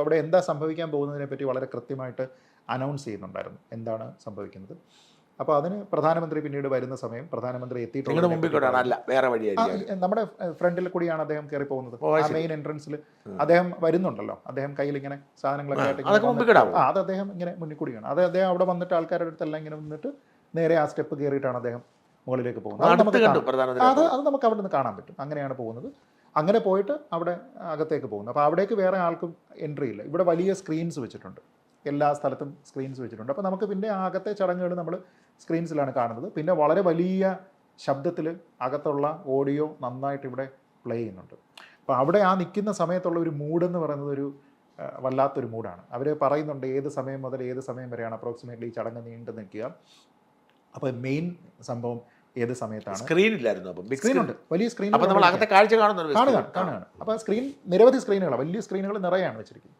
അവിടെ എന്താ സംഭവിക്കാൻ പോകുന്നതിനെ പറ്റി വളരെ കൃത്യമായിട്ട് അനൗൺസ് ചെയ്യുന്നുണ്ടായിരുന്നു. എന്താണ് സംഭവിക്കുന്നത്? അപ്പോൾ അതിന് പ്രധാനമന്ത്രി പിന്നീട് വരുന്ന സമയം പ്രധാനമന്ത്രി എത്തിയിട്ടുണ്ട് നമ്മുടെ ഫ്രണ്ടിൽ കൂടിയാണ് അദ്ദേഹം കയറി പോകുന്നത് ആ മെയിൻ എൻട്രൻസിൽ അദ്ദേഹം വരുന്നുണ്ടല്ലോ. അദ്ദേഹം കയ്യിൽ ഇങ്ങനെ സാധനങ്ങളൊക്കെ ആയിട്ട് ആ അത് അദ്ദേഹം ഇങ്ങനെ മുന്നിൽ കൂടിയാണ്. അത് അദ്ദേഹം അവിടെ വന്നിട്ട് ആൾക്കാരുടെ അടുത്തെല്ലാം ഇങ്ങനെ വന്നിട്ട് നേരെ ആ സ്റ്റെപ്പ് കയറിയിട്ടാണ് അദ്ദേഹം മുകളിലേക്ക് പോകുന്നത്. അത് അത് നമുക്ക് അവിടെ. നിന്ന് കാണാൻ പറ്റും. അങ്ങനെയാണ് പോകുന്നത്. അങ്ങനെ പോയിട്ട് അവിടെ അകത്തേക്ക് പോകുന്നു. അപ്പോൾ അവിടേക്ക് വേറെ ആൾക്കും എൻട്രി ഇല്ല. ഇവിടെ വലിയ സ്ക്രീൻസ് വെച്ചിട്ടുണ്ട്. എല്ലാ സ്ഥലത്തും സ്ക്രീൻസ് വെച്ചിട്ടുണ്ട്. അപ്പോൾ നമുക്ക് പിന്നെ അകത്തെ ചടങ്ങുകൾ നമ്മൾ സ്ക്രീൻസിലാണ് കാണുന്നത്. പിന്നെ വളരെ വലിയ ശബ്ദത്തിൽ അകത്തുള്ള ഓഡിയോ നന്നായിട്ട് ഇവിടെ പ്ലേ ചെയ്യുന്നുണ്ട്. അപ്പോൾ അവിടെ ആ നിൽക്കുന്ന സമയത്തുള്ള ഒരു മൂഡ് എന്ന് പറയുന്നത് ഒരു വല്ലാത്തൊരു മൂഡാണ് അവർ പറയുന്നുണ്ട് ഏത് സമയം മുതൽ ഏത് സമയം വരെയാണ് അപ്രോക്സിമേറ്റ്ലി ഈ ചടങ്ങ് നീണ്ടു നിൽക്കുക അപ്പോൾ മെയിൻ സംഭവം ഏത് സമയത്താണ്? സ്ക്രീൻ ഇല്ലായിരുന്നു അപ്പം സ്ക്രീൻ ഉണ്ട്. വലിയ സ്ക്രീൻ അപ്പൊ നമ്മൾ അകത്തെ കാഴ്ച കാണുന്നുണ്ട് കാണുകയാണ് കാണുകയാണ് അപ്പോൾ സ്ക്രീൻ നിരവധി സ്ക്രീനുകളാണ് വലിയ സ്ക്രീനുകൾ നിറയാണ് വെച്ചിരിക്കുന്നത്.